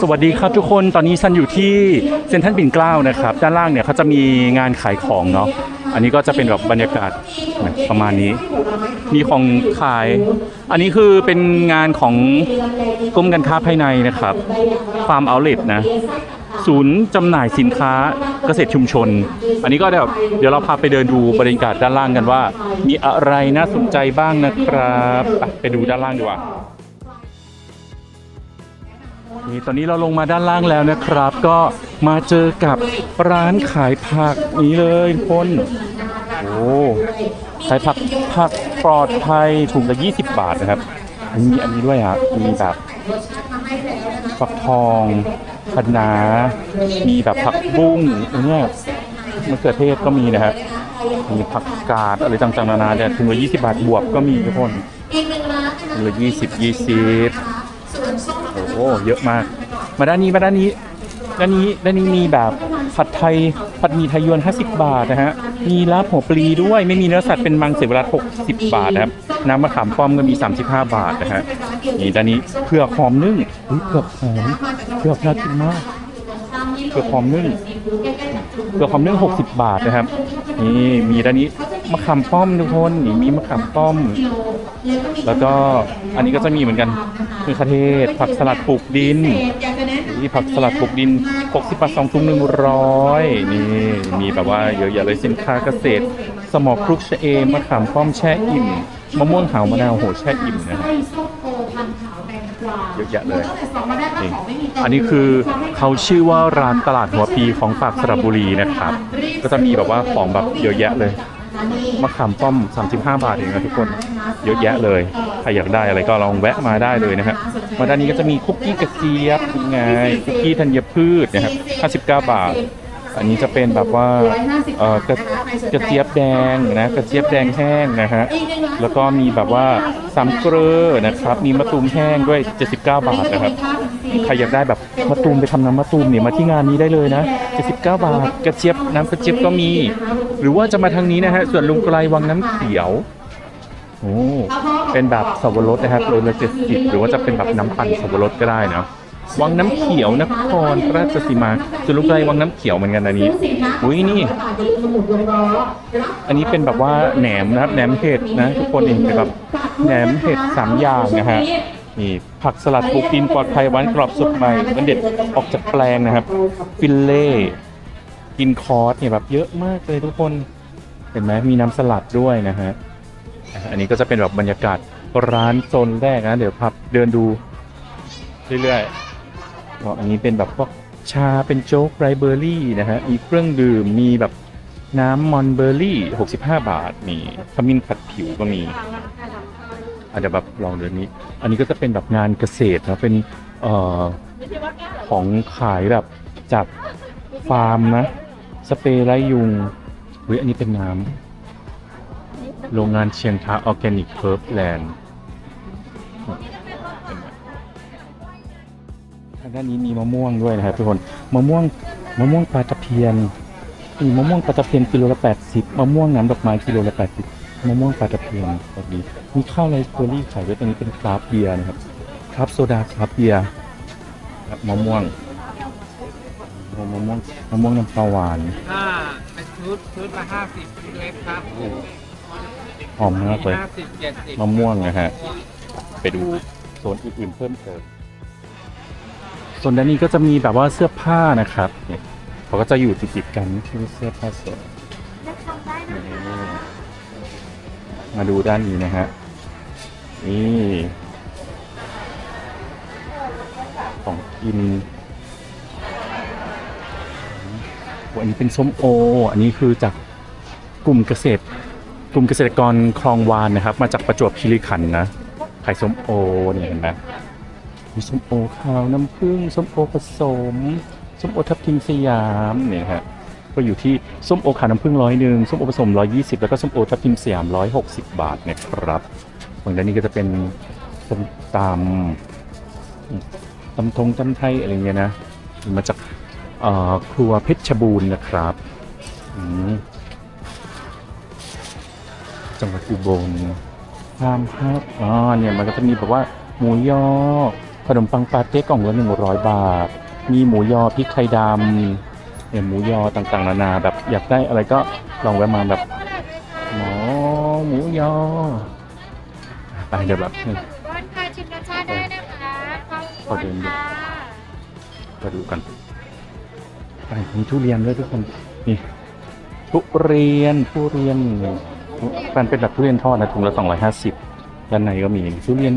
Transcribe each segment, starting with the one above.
สวัสดีครับทุกคนตอนนี้ฉันอยู่ที่เซ็นทรัลปิ่นเกล้านะครับ ด้านล่างเนี่ยเขาจะมีงานขายของเนาะอันนี้ก็จะเป็นแบบบรรยากาศประมาณนี้ มีของขาย อันนี้คือเป็นงานของกรมการค้าภายในนะครับฟาร์มเอาเล t นะศูนย์จำหน่ายสินค้าเกษตรชุมชน อันนี้ก็เดี๋ยวเดี๋ยวเราพาไปเดินดูบรรยากาศด้านล่างกันว่า มีอะไรน่าสนใจบ้างนะครับ ไปดูด้านล่างดีกว่า นี่ตอนนี้เราลงมาด้านล่างแล้วนะครับ ก็มาเจอกับร้านขายผักนี้เลยทุกคนโอ้ขายผักผักปลอดภัยถุงละ20 บาทนะครับอันนี้มีอันนี้ด้วยอะมีแบบฟักทองคะน้ามีแบบผักบุ้งอันเนี้ยมะเขือเทศก็มีนะฮะมีผักกาดอะไรต่างๆนานาเนี่ยถุงละ20 บาทบวบก็มีทุกคนถุงละ20 20 โอ้เยอะมาก มาด้านนี้มาด้านนี้ด้านนี้ด้านนี้มีแบบผัดไทยผัดหมี่ไทยยวน 50 บาทนะฮะมีลาบหัวปลีด้วยไม่มีเนื้อสัตว์เป็นมังสวิรัต60 บาทนะครับน้ำมะขามป้อมก็มี 35 บาทนะฮะนี่ด้านนี้เผือกหอมนึ่งเผือกหอมเผือกน่ากินมากเผือกหอมนึ่งเผือกหอมนึ่ง60 บาทนะครับนี่มีด้านนี้มะขามป้อมทุกคนนี่มีมะขามป้อม แล้วก็อันนี้ก็จะมีเหมือนกัน คือคาเทศผักสลัดปลูกดินนี่ผักสลัดปลูกดิน 60บาทสองถุง100นี่มีแบบว่าเยอะแยะเลยสินค้าเกษตร สมอครุกชะเอมมะขามป้อมแช่อิ่มมะม่วงหาวมะนาวโหแช่อิ่มนะฮะเยอะแยะเลยนี่อันนี้คือเขาชื่อว่าร้านตลาดหัวปีของฝากสระบุรีนะครับ ก็จะมีแบบว่าของแบบเยอะแยะเลยมะขามป้อม 35 บาทเองนะทุกคน เยอะแยะเลย ใครอยากได้อะไรก็ลองแวะมาได้เลยนะฮะมาด้านนี้ก็จะมีคุกกี้กระเจี๊ยบยังไงคุกกี้ธัญพืชนะครับ59 บาท อันนี้จะเป็นแบบว่าเอ่อกระกระเจี๊ยบแดงนะกระเจี๊ยบแดงแห้งนะฮะแล้วก็มีแบบว่าสามเกลือนะครับมีมะตูมแห้งด้วย 79 บาทนะครับใครอยากได้แบบมะตูมไปทำน้ำมะตูมเนี่ยมาที่งานนี้ได้เลยนะ 79 บาท กระเจี๊ยบน้ำกระเจี๊ยบก็มี หรือว่าจะมาทางนี้นะฮะส่วนลุงไกลวังน้ำเขียว เป็นแบบสับปะรดนะครับโลละ70หรือว่าจะเป็นแบบน้ำปั่นสับปะรดก็ได้เนาะวังน้ำเขียวนครราชสีมาส่วนลุงไกลวังน้ำเขียวเหมือนกันอันนี้อุ้ยนี่ อันนี้เป็นแบบว่าแหนมนะครับแหนมเห็ดนะ ทุกคนเองเป็นแบบแหนมเห็ดสามอย่างนะฮะนี่ผักสลัดปลูกดินปลอดภัยหวานกรอบสดใหม่มันเด็ดออกจากแปลงนะครับฟิลเล่กินคอร์สเนี่ยแบบเยอะมากเลยทุกคน เห็นไหมมีน้ำสลัดด้วยนะฮะ อันนี้ก็จะเป็นแบบบรรยากาศร้านโซนแรกนะเดี๋ยวพับเดินดูเรื่อยๆก็อันนี้เป็นแบบพวกชาเป็นโจ๊กไรเบอร์รี่นะฮะมีเครื่องดื่มมีแบบน้ำมอนเบอร์รี่ 65 บาท นี่ขมิ้นผัดผิวก็มี อาจจะแบบลองเดือนนี้ อันนี้ก็จะเป็นแบบงานเกษตรนะเป็นเอ่อของขายแบบจากฟาร์มนะ สเปรย์ไล่ยุงเฮ้ยอันนี้เป็นน้ำ โรงงานเชียงทาออร์แกนิกเคิร์ฟแลนด์ทางด้านนี้มีมะม่วงด้วยนะครับทุกคนมะม่วงมะม่วงปลาตะเพียนมีมะม่วงปลาตะเพียนกิโลละ80มะม่วงน้ำดอกไม้กิโลละ80มะม่วงปลาตะเพียนแบบนี้มีข้าวไรซ์เบอร์รี่ขายด้วยตรงนี้เป็นคราฟต์เบียร์นะครับคราฟต์โซดาคราฟต์เบียร์ครับมะม่วงมะม่วงมะม่วงน้ำปลาหวานถ้าเป็นชุดชุดละห้าสิบชุดเล็กครับ หอมมากเลยห้าสิบเจ็ดสิบมะม่วงนะฮะ ไปดูโซนอื่นๆเพิ่มเติมโซนด้านนี้ก็จะมีแบบว่าเสื้อผ้านะครับเนี่ยเขาก็จะอยู่ติดๆกันคือเสื้อผ้าสดนี่มาดูด้านนี้นะฮะนี่ของกินโอ้อันนี้เป็นส้มโอ อันนี้คือจากกลุ่มเกษตร กลุ่มเกษตรกรคลองวานนะครับ มาจากประจวบคีรีขันธ์นะขายส้มโอเนี่ยเห็นไหมมีส้มโอขาวน้ำผึ้งส้มโอผสมส้มโอทับทิมสยามเนี่ยฮะก็อยู่ที่ส้มโอขาวน้ำผึ้งร้อยหนึ่งส้มโอผสมร้อยยี่สิบแล้วก็ส้มโอทับทิมสยามร้อยหกสิบบาทนะครับฝั่งด้านนี้ก็จะเป็นส้มตำตำทงตำไทยอะไรเงี้ยนะมาจากครัวเพชรบูรณ์นะครับอืม จังหวัดอุบลฟาร์มครับอ๋อเนี่ยมันก็จะมีแบบว่าหมูยอขนมปังปาเต้กล่องละ100บาท มีหมูยอพริกไทยดำเนี่ยหมูยอต่างๆนานาแบบอยากได้อะไรก็ลองแวะมาแบบหมอหมูยอไปเดี๋ยวแบบร้อนค่ะชิมรสชาติได้นะคะขอบคุณค่ะมาดูกันไปมีทุเรียนด้วยทุกคนนี่ทุเรียนทุเรียน มันเป็นแบบทุเรียนทอดนะถุงละ 250ด้านในก็มีทุเรียน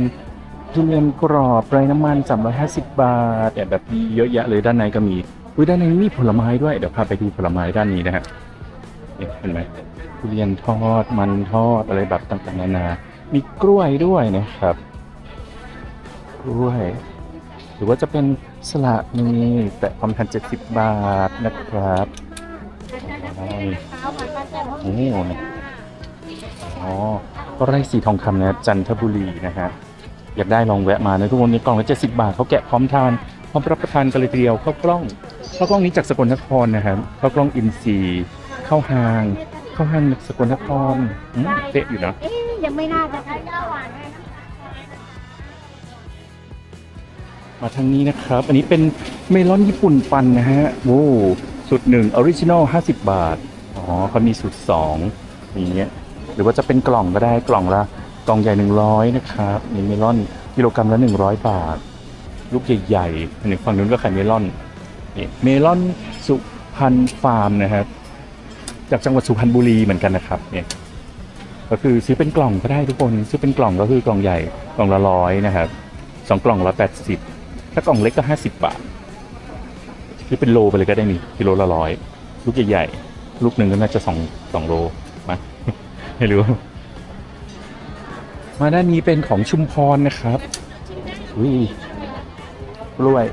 ทุเรียนกรอบไร้น้ำมัน 350 บาทแต่แบบเยอะแยะเลยด้านในก็มีอุ้ยด้านในมีผลไม้ด้วยเดี๋ยวพาไปดูผลไม้ด้านนี้นะฮะเห็นไหมทุเรียนทอดมันทอดอะไรแบบต่างๆนานา มีกล้วยด้วยนะครับ กล้วย หรือว่าจะเป็นสละนี่แต่ความทัน70 บาทนะครับโอ้โห อ๋อก็ไร่สีทองคำนะจันทบุรีนะฮะอยากได้ลองแวะมานะทุกคนในกล่องละ70บาทเขาแกะพร้อมทานพร้อมรับประทานกันเลยทีเดียวข้าวกล้องข้าวกล้องนี้จากสกลนครนะครับข้าวกล้องอินซีข้าวหางข้าวหางสกลนครเตะอยู่นะยังไม่น่าจะใช้ข้าวหวานมาทางนี้นะครับ อันนี้เป็นเมลอนญี่ปุ่นปันนะฮะโว้สูตรหนึ่งออริจินอล50บาท อ๋อเขามีสูตรสองอย่างเงี้ย หรือว่าจะเป็นกล่องก็ได้กล่องละกล่องใหญ่ 100 นะครับนี่เมลอนกิโลกรัมละ 100 บาท ลูกใหญ่ๆอันนี้ฝั่งนู้นก็ขายเมลอนนี่เมลอนสุพรรณฟาร์มนะครับ จากจังหวัดสุพรรณบุรีเหมือนกันนะครับเนี่ยก็คือซื้อเป็นกล่องก็ได้ทุกคนซื้อเป็นกล่องก็คือกล่องใหญ่กล่องละร้อยนะครับสองกล่องละแปดสิบถ้ากล่องเล็กก็ห้าสิบบาทหรือเป็นโลไปเลยก็ได้นี่กิโลละร้อยลูกใหญ่ๆลูกหนึ่งก็น่าจะสองสองโลมา ไม่รู้ มาด้านนี้เป็นของชุมพรนะครับอุ้ยกล้วย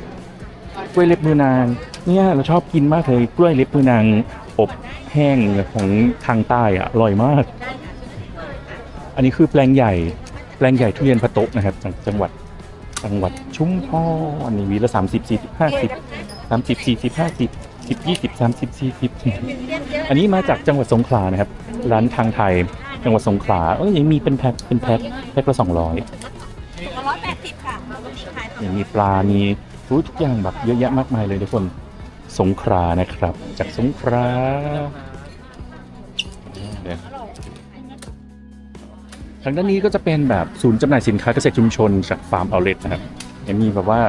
กล้วยเล็บมือนาง เนี่ยเราชอบกินมากเลยกล้วยเล็บมือนางอบแห้งของทางใต้อะอร่อยมาก อันนี้คือแปลงใหญ่ แปลงใหญ่ทุเรียนพะโตกนะครับจากจังหวัดจังหวัดชุมพรนี่วีละสามสิบสี่สิบห้าสิบสามสิบสี่สิบห้าสิบ สิบยี่สิบสามสิบสี่สิบอันนี้มาจากจังหวัดสงขลานะครับ ร้านทางไทย จังหวัดสงขลาเอ้ยยังมีเป็นแพ็คเป็นแพ็คแพ็คละสองร้อยร้อยแปดสิบค่ะขายยังมีปลา มีรู้ทุกอย่างแบบเยอะแยะมากมายเลยทุกคนสงขลานะครับ จากสงขลาเดี๋ยวทางด้านนี้ก็จะเป็นแบบศูนย์จำหน่ายสินค้าเกษตรชุมชนจากฟาร์มเอาเลทนะครับยังมีแบบว่า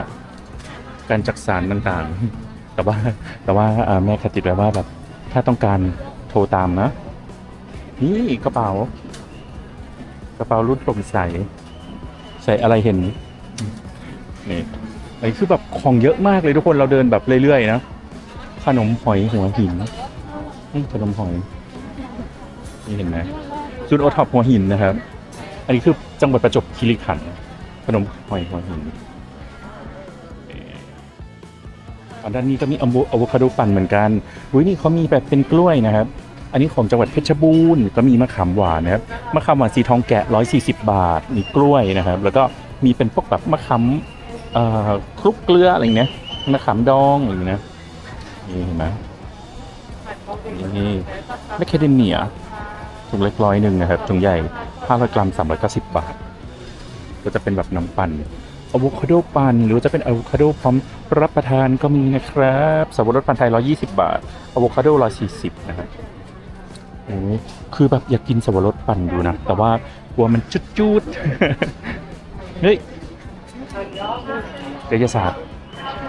การจักสารต่างๆ แต่ว่าแต่ว่าเอ่อแม่คติดไว้ว่าแบบถ้าต้องการโทรตามนะ นี่กระเป๋า กระเป๋ารุ่นโปร่งใส ใส่อะไรเห็น นี่อันนี้คือแบบของเยอะมากเลยทุกคนเราเดินแบบเรื่อยๆนะขนมหอยหัวหินขนมหอย นี่เห็นไหมจุดโอท็อปหัวหินนะครับ อันนี้คือจังหวัดประจวบคีรีขันธ์ขนมหอยหัวหิน ด้านนี้ก็มีอะโวคาโดปั่นเหมือนกันอุ้ยนี่เขามีแบบเป็นกล้วยนะครับ อันนี้ของจังหวัดเพชรบูรณ์ก็มีมะขามหวานนะครับ มะขามหวานสีทองแกะ 140 บาท มีกล้วยนะครับ แล้วก็มีเป็นพวกแบบมะขามคลุกเกลืออะไรเงี้ย มะขามดองอะไรเงี้ยนี่เห็นไหมนี่แมคเคเดเมียถุงเล็กร้อยหนึ่งนะครับถุงใหญ่500กรัม390 บาท ก็จะเป็นแบบน้ำปั่น อะโวคาโดปั่นหรือจะเป็นอะโวคาโดพร้อมรับประทานก็มีนะครับสับปะรดปั่นไทย 120 บาทอะโวคาโด140นะครับโอ้คือแบบอยากกินสับปะรดปั่นอยู่นะ แต่ว่ากลัวมันจุดจุดเฮ้ยกายศาสตร์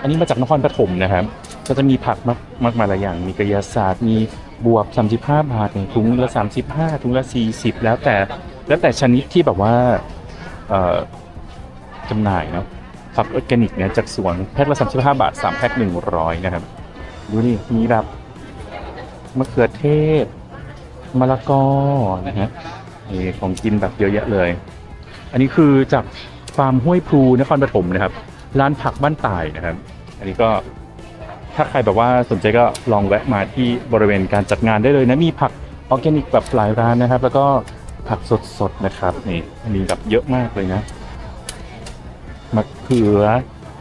อันนี้มาจากนครปฐมนะครับ ก็จะมีผักมากมากมายหลายอย่าง มีกายศาสตร์ มีบวบ 35 บาทถุงละ 35ถุงละ 40 แล้วแต่ แล้วแต่ชนิดที่แบบว่า เอ่อ จำหน่ายเนาะผักออร์แกนิกเนี่ยจากสวนแพ็คละ35 บาท 3 แพ็ค100 นะครับ ดูนี่มีแบบมะเขือเทศมะละกอนะฮะนี่ของกินแบบเยอะแยะเลย อันนี้คือจากฟาร์มห้วยพลูนครปฐมนะครับ ร้านผักบ้านตายนะครับ อันนี้ก็ถ้าใครแบบว่าสนใจก็ลองแวะมาที่บริเวณการจัดงานได้เลยนะมีผักออร์แกนิกแบบหลายร้านนะครับ แล้วก็ผักสดๆนะครับนี่มีแบบเยอะมากเลยนะ มะเขือ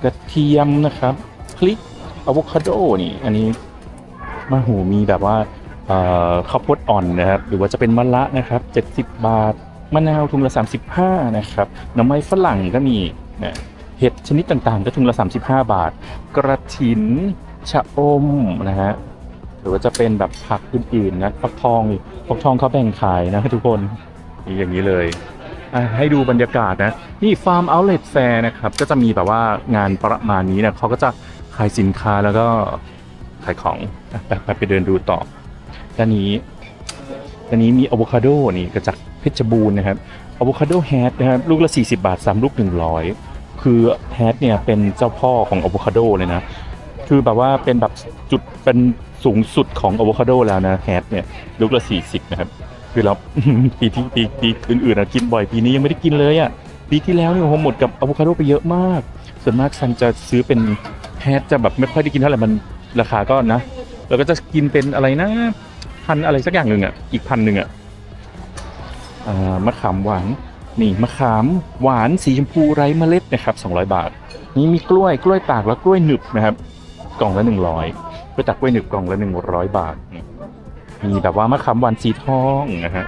กระเทียมนะครับพริกอะโวคาโดนี่ อันนี้มาหูมีแบบว่าข้าวโพดอ่อนนะครับ หรือว่าจะเป็นมะละนะครับ 70 บาท มะนาวถุงละ 35 นะครับหน้ำไม้ฝรั่งก็มีนะเห็ดห็ดชนิดต่างๆ ก็ถุงละ 35 บาท กระถิน ชะอมนะฮะ หรือว่าจะเป็นแบบผักอื่นๆนะ ฟักทอง ฟักทองเขาแบ่งขายนะทุกคนมีอย่างนี้เลย ให้ดูบรรยากาศนะ นี่ฟาร์มเอาท์เล t แฟร์นะครับ ก็จะมีแบบว่างานประมาณนี้นะเขาก็จะขายสินค้าแล้วก็ขายของไปไปเดินดูต่อด้านนี้ด้านนี้มีอะโวคาโดนี่ก็จากเพชรบูรณ์นะครับอะโวคาโดแฮทนะครับลูกละ 40 บาท 3 ลูก 100 คือแฮทเนี่ยเป็นเจ้าพ่อของอะโวคาโดเลยนะ คือแบบว่าเป็นแบบจุดเป็นสูงสุดของอะโวคาโดแล้วนะแฮทเนี่ยลูกละ 40 นะครับ คือเรา ปีที่ปีปีอื่นๆอะกินบ่อยปีนี้ยังไม่ได้กินเลยอะปีที่แล้วเนี่ยผมหมดกับอะโวคาโดไปเยอะมาก ส่วนมากซันจะซื้อเป็นแฮทจะแบบไม่ค่อยได้กินเท่าไหร่มันราคาก็นะแล้วก็จะกินเป็นอะไรนะพันอะไรสักอย่างหนึ่งอะอีกพันหนึ่งอะอ่ามะขามหวานนี่มะขามหวานสีชมพูไร้เมล็ดนะครับ200 บาท นี่มีกล้วยกล้วยตากแล้วกล้วยหนึบนะครับ กล่องละ100กล้วยตากกล้วยหนึบกล่องละ100 บาท มีแบบว่ามะขามหวานสีทองนะฮะ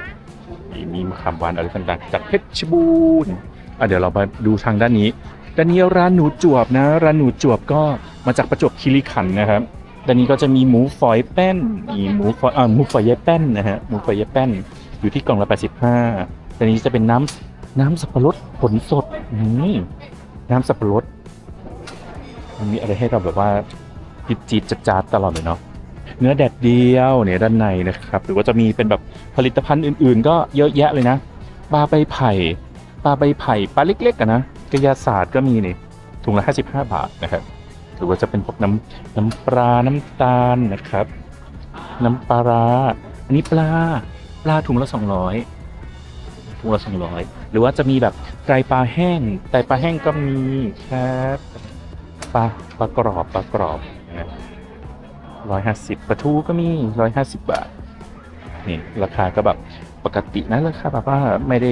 มีมีมะขามหวานอะไรต่างๆจากเพชรบูรณ์อะเดี๋ยวเรามาดูทางด้านนี้ ด้านนี้ร้านหนูจวบนะ ร้านหนูจวบก็มาจากประจวบคีรีขันธ์นะครับ ด้านนี้ก็จะมีหมูฝอยแป้น มีหมูฝอยอ่าหมูฝอยยายแป้นนะฮะ หมูฝอยยายแป้นอยู่ที่กล่องละ 85ด้านนี้จะเป็นน้ำน้ำสับปะรดผลสดน้ำสับปะรดมันมีอะไรให้เราแบบว่าจิตจิตจัดจาดตลอดเลยเนาะ เนื้อแดดเดียวเนี่ยด้านในนะครับ หรือว่าจะมีเป็นแบบผลิตภัณฑ์อื่น ๆ ก็เยอะแยะเลยนะปลาใบไผ่ปลาใบไผ่ปลาเล็กๆอะนนะกระยาศาสตร์ก็มีนี่ถุงละ55 บาทนะครับ หรือว่าจะเป็นพวกน้ำน้ำปลาน้ำตาลนะครับ น้ำปลาร้าอันนี้ปลาปลาถุงละ200ถุงละ200 หรือว่าจะมีแบบไตรปลาแห้งไตรปลาแห้งก็มีครับปลาปลากรอบปลากรอบ ร้อยห้าสิบปลาทูก็มีร้อยห้าสิบบาท นี่ราคาก็แบบปกตินะราคาแบบว่าไม่ได้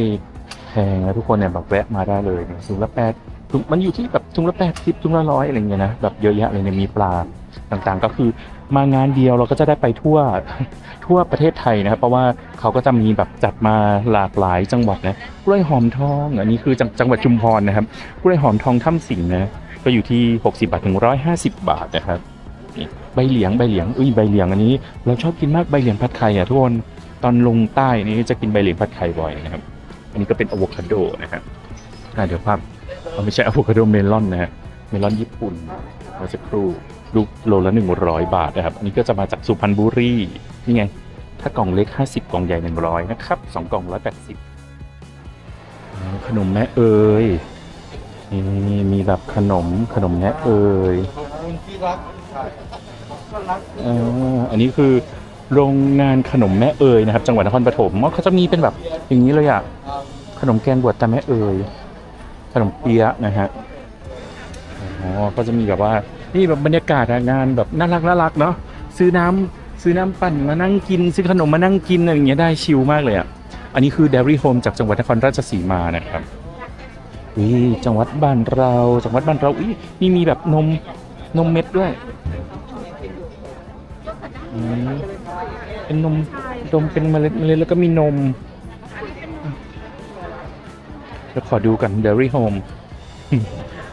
แพงนะทุกคนเนี่ยแบบแวะมาได้เลยถุงละแปดถุงมันอยู่ที่แบบถุงละแปดสิบถุงละร้อยอะไรเงี้ยนะแบบเยอะแยะเลยเนี่ยมีปลาต่างๆ ก็คือมางานเดียวเราก็จะได้ไปทั่วทั่วประเทศไทยนะครับ เพราะว่าเขาก็จะมีแบบจัดมาหลากหลายจังหวัดนะกล้วยหอมทองอันนี้คือจังจังหวัดชุมพรนะครับกล้วยหอมทองถ้ำสิงห์นะก็อยู่ที่ 60 บาทถึง 150 บาทนะครับ ใบเหลียงใบเหลียงอุ้ยใบเหลียงอันนี้ เราชอบกินมากใบเหลียงผัดไข่อะทุกคนตอนลงใต้นี่จะกินใบเหลียงผัดไข่บ่อยนะครับ อันนี้ก็เป็นอะโวคาโดนะครับอะเดี๋ยวภาพมันไม่ใช่อะโวคาโดเมลอนนะฮะเมลอนญี่ปุ่นเมื่อสักครู่ลูกโลละ100บาทนะครับ อันนี้ก็จะมาจากสุพรรณบุรีนี่ไง ถ้ากล่องเล็ก50กล่องใหญ่100นะครับสองกล่อง180อ๋อขนมแม่เอ๋ยนี่มีแบบขนมขนมแนะเอ่ย อ่าอันนี้คือโรงงานขนมแม่เอ่ยนะครับ จังหวัดนครปฐมเขาจะมีเป็นแบบอย่างนี้เลยอะขนมแกงบวชตาแม่เอ่ยขนมเปี๊ยะนะฮะอ๋อก็จะมีแบบว่านี่แบบบรรยากาศอะงานแบบน่ารักน่ารักเนาะซื้อน้ำซื้อน้ำปั่นมานั่งกิน ซื้อขนมมานั่งกินอะไรอย่างเงี้ยได้ชิลมากเลยอะอันนี้คือ Dairy Home จากจังหวัดนครราชสีมานะครับ อุ้ยจังหวัดบ้านเราจังหวัดบ้านเราอุ้ยนี่มีแบบนม นมเม็ดด้วยอืมเป็นนมนมเป็นเมล็ดเมล็ดแล้วก็มีนมเดี๋ยวขอดูกัน Dairy Home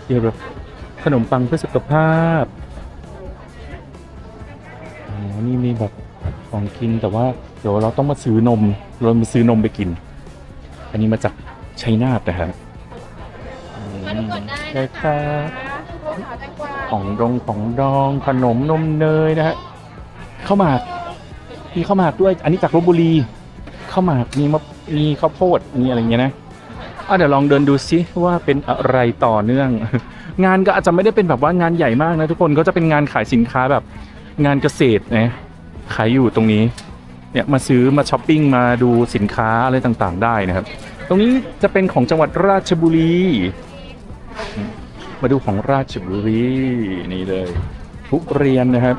เดี๋ยวแบบขนมปังเพื่อสุขภาพอ๋อนี่มีแบบของกินแต่ว่าเดี๋ยวเราต้องมาซื้อนม เรามาซื้อนมไปกิน อันนี้มาจากชัยนาทนะครับมาดูก่อนได้ได้นะครัคะบ ของกวาของดองของดองขนมนมเนยนะฮะข้าวหมากมีข้าวหมากด้วย อันนี้จากลบบุรีข้าวหมากมีมะมีข้าวโพดมีอะไรเงี้ยนะอะเดี๋ยวลองเดินดูซิว่าเป็นอะไรต่อเนื่อง งานก็อาจจะไม่ได้เป็นแบบว่างานใหญ่มากนะทุกคนก็จะเป็นงานขายสินค้าแบบงานเกษตรนะขายอยู่ตรงนี้เนี่ยมาซื้อมาช้อปปิ้งมาดูสินค้าอะไรต่างๆ ได้นะครับ ตรงนี้จะเป็นของจังหวัดราชบุรี มาดูของราชบุรีนี่เลยทุเรียนนะครับ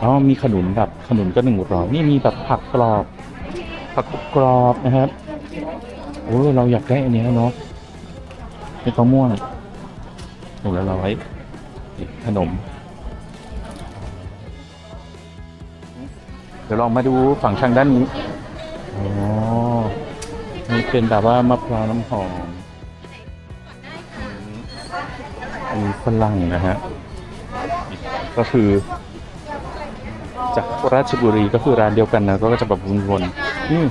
อ๋อมีขนุนแบบขนุนก็หนึ่งร้อยนี่มีแบบผักกรอบ ผักกรอบนะครับโอ้เราอยากได้อันนี้เนาะเป็นมะม่วงถุงละร้อยขนม เดี๋ยวลองมาดูฝั่งทางด้านนี้อ๋อนี่เป็นแบบว่ามะพร้าวน้ำหอม อันนี้ฝรั่งนะฮะ ก็คือ จากราชบุรีก็คือร้านเดียวกันนะ ก็จะแบบวนๆนี่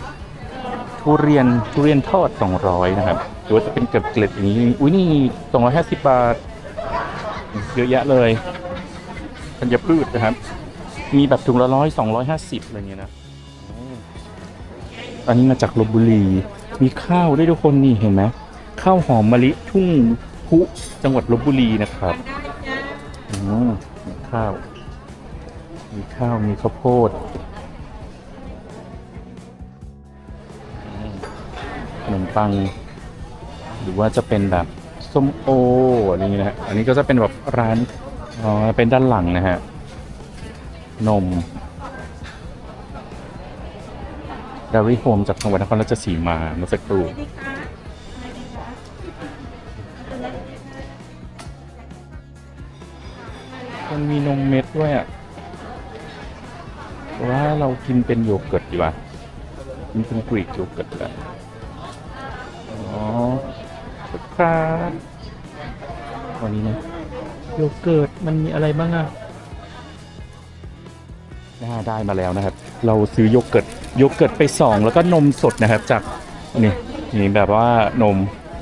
ทุเรียนทุเรียนทอด 200 นะครับ หรือว่าจะเป็นเกล็ดๆอย่างนี้ อุ้ยนี่ 250 บาท เยอะแยะเลยธัญพืชนะครับ มีแบบถุงละร้อยสองร้อยห้าสิบอะไรเงี้ยนะ อันนี้มาจากลบบุรี มีข้าวด้วยทุกคนนี่เห็นไหมข้าวหอมมะลิทุ่ง พุจังหวัดลบบุรีนะครับอืมมีข้าว มีข้าวมีข้าวโพดขนมปัง หรือว่าจะเป็นแบบส้มโออะไรเงี้ยนะฮะอันนี้ก็จะเป็นแบบร้านอ๋อเป็นด้านหลังนะฮะ นมดาริโฮมจากจังหวัดนครราชสีมาเมื่อสักครู่ มันมีนมเม็ดด้วยอะว่าเรากินเป็นโยเกิร์ตดีกว่ากินเป็นกรีกโยเกิร์ตอะอ๋อครับวันนี้นะโยเกิร์ตมันมีอะไรบ้างอะน่าได้มาแล้วนะครับ เราซื้อโยเกิร์ตโยเกิร์ตไปสองแล้วก็นมสดนะครับ จากนี่นี่แบบว่านม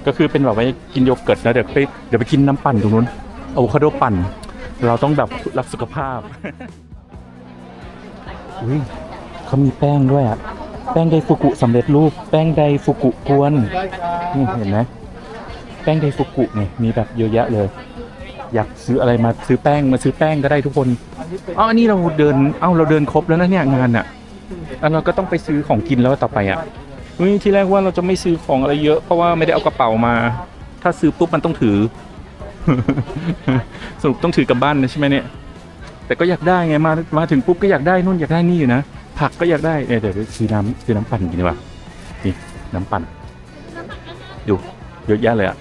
ก็คือเป็นแบบว่ากินโยเกิร์ตนะเดี๋ยวไปเดี๋ยวไปกินน้ำปั่นตรงนู้นอะโวคาโดปั่น เราต้องแบบรักสุขภาพ อุ้ยเขามีแป้งด้วยอะแป้งไดฟุกุสำเร็จรูป แป้งไดฟุกุกวน นี่เห็นไหมแป้งไดฟุกุเนี่ยมีแบบเยอะแยะเลย อยากซื้ออะไรมาซื้อแป้งมาซื้อแป้งก็ได้ทุกคนอ๋ออันนี้เราเดินเอ้าเราเดินครบแล้วนะเนี่ยงานอะอันเราก็ต้องไปซื้อของกินแล้วต่อไปอะที่แรกว่าเราจะไม่ซื้อของอะไรเยอะเพราะว่าไม่ได้เอากระเป๋ามา ถ้าซื้อปุ๊บมันต้องถือ สรุปต้องถือกลับบ้านนะใช่ไหมเนี่ย แต่ก็อยากได้ไงมามาถึงปุ๊บก็อยากได้นู่นอยากได้นี่อยู่นะผักก็อยากได้เดี๋ยวเดี๋ยวซื้อน้ำซื้อน้ำปั่นกินดีกว่านี่น้ำปั่นดูเยอะแยะเลยอะ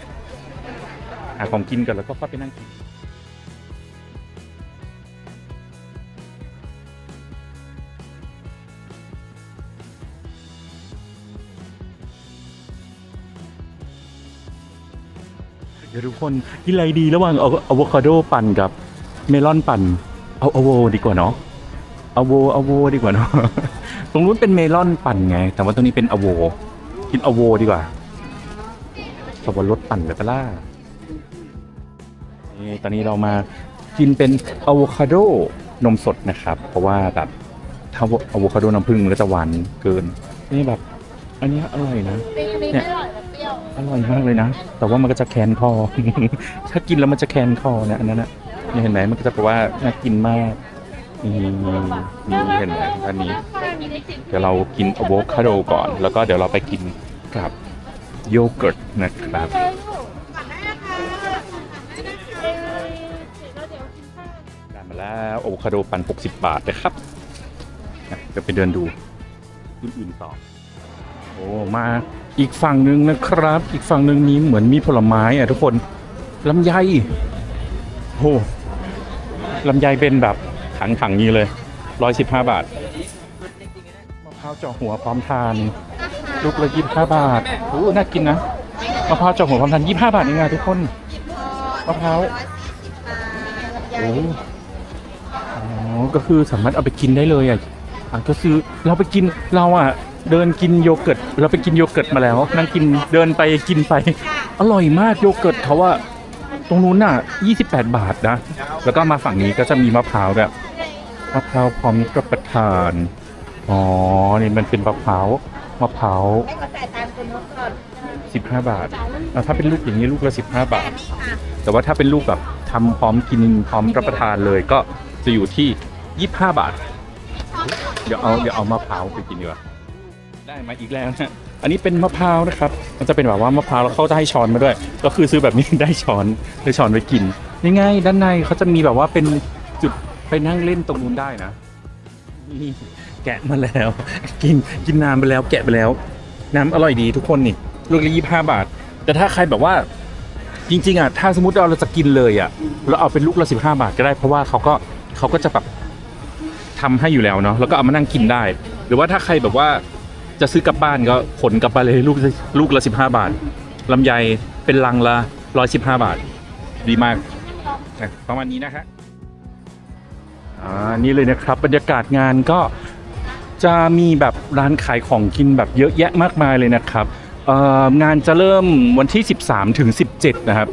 หาของกินกันแล้วก็ค่อยไปนั่งกิน เดี๋ยวทุกคนกินอะไรดีระหว่างอะอะโวคาโดปั่นกับเมลอนปั่น เอาอะโวดีกว่าเนาะอะโวอะโวดีกว่าเนาะตรงนู้นเป็นเมลอนปั่นไง แต่ว่าตรงนี้เป็นอะโวกินอะโวดีกว่าสับปะรดปั่นเลยปะล่านี่ตอนนี้เรามากินเป็นอะโวคาโดนมสดนะครับ เพราะว่าแบบถ้าอะโวคาโดน้ำผึ้งมันก็จะหวานเกิน นี่แบบ อันนี้อร่อยนะเนี่ย อร่อยมากเลยนะ แต่ว่ามันก็จะแคนคอ ถ้ากินแล้วมันจะแคนคอเนี่ยอันนั้นนะนี่เห็นไหมมันก็จะแปลว่าน่ากินมากนี่นี่เห็นไหมอันนี้ เดี๋ยวเรากินอะโวคาโดก่อน แล้วก็เดี๋ยวเราไปกินกับโยเกิร์ตนะครับได้มาแล้วอะโวคาโดปัน60 บาทนะครับอะเดี๋ยวไปเดินดูอื่นๆต่อ โอ้มา อีกฝั่งหนึ่งนะครับ อีกฝั่งหนึ่งนี้เหมือนมีผลไม้อะทุกคนลำไยโอ้ลำไยเป็นแบบถังถังๆนี้เลยร้อยสิบห้าบาทมะพร้าวเจาะหัวพร้อมทาน ลูกละยี่สิบห้าบาทโอ้น่ากินนะมะพร้าวเจาะหัวพร้อมทานยี่สิบห้าบาทเองไงทุกคนมะพร้าวโอ้ก็คือสามารถเอาไปกินได้เลยอะอะก็คือเราไปกินเราอะ เดินกินโยเกิร์ตเราไปกินโยเกิร์ตมาแล้วนั่งกินเดินไปกินไป อร่อยมากโยเกิร์ตเขาว่าตรงนู้นน่ะ 28 บาทนะ แล้วก็มาฝั่งนี้ก็จะมีมะพร้าวแบบมะพร้าวพร้อมกับประทาน อ๋อ นี่มันเป็นมะพร้าวมะพร้าว15บาทอะถ้าเป็นลูกอย่างนี้ลูกละ15บาท แต่ว่าถ้าเป็นลูกแบบทำพร้อมกินพร้อมรับประทานเลยก็จะอยู่ที่25บาท เดี๋ยวเอาเดี๋ยวเอามะพร้าวไปกินดีกว่า ได้มาอีกแล้วนะอันนี้เป็นมะพร้าวนะครับมันจะเป็นแบบว่ามะพร้าวแล้วเขาจะให้ช้อนมาด้วย ก็คือซื้อแบบนี้ได้ช้อนได้ช้อนไปกินนี่ไงด้านในเขาจะมีแบบว่าเป็นจุดไปนั่งเล่นตรงนู้นได้นะนี่แกะมาแล้ว กินกินน้ำไปแล้วแกะไปแล้ว น้ำอร่อยดีทุกคนนี่ลูกละยี่ห้าบาท แต่ถ้าใครแบบว่าจริงๆอะถ้าสมมติเราจะกินเลยอะเราเอาเป็นลูกละสิบห้าบาทก็ได้เพราะว่าเขาก็เขาก็จะแบบทำให้อยู่แล้วเนาะแล้วก็เอามานั่งกินได้ หรือว่าถ้าใครแบบว่า จะซื้อกลับบ้านก็ขนกลับไปเลยลูกลูกละสิบห้าบาทลำไยเป็นลังละร้อยสิบห้าบาท ดีมากอะประมาณนี้นะฮะอ่านี่เลยนะครับบรรยากาศงานก็จะมีแบบร้านขายของกินแบบเยอะแยะมากมายเลยนะครับงานจะเริ่มวันที่ 13 ถึง 17 นะครับ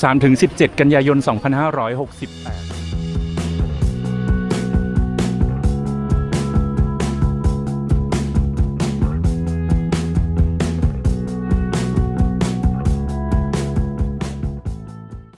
13 ถึง 17 กันยายน 2568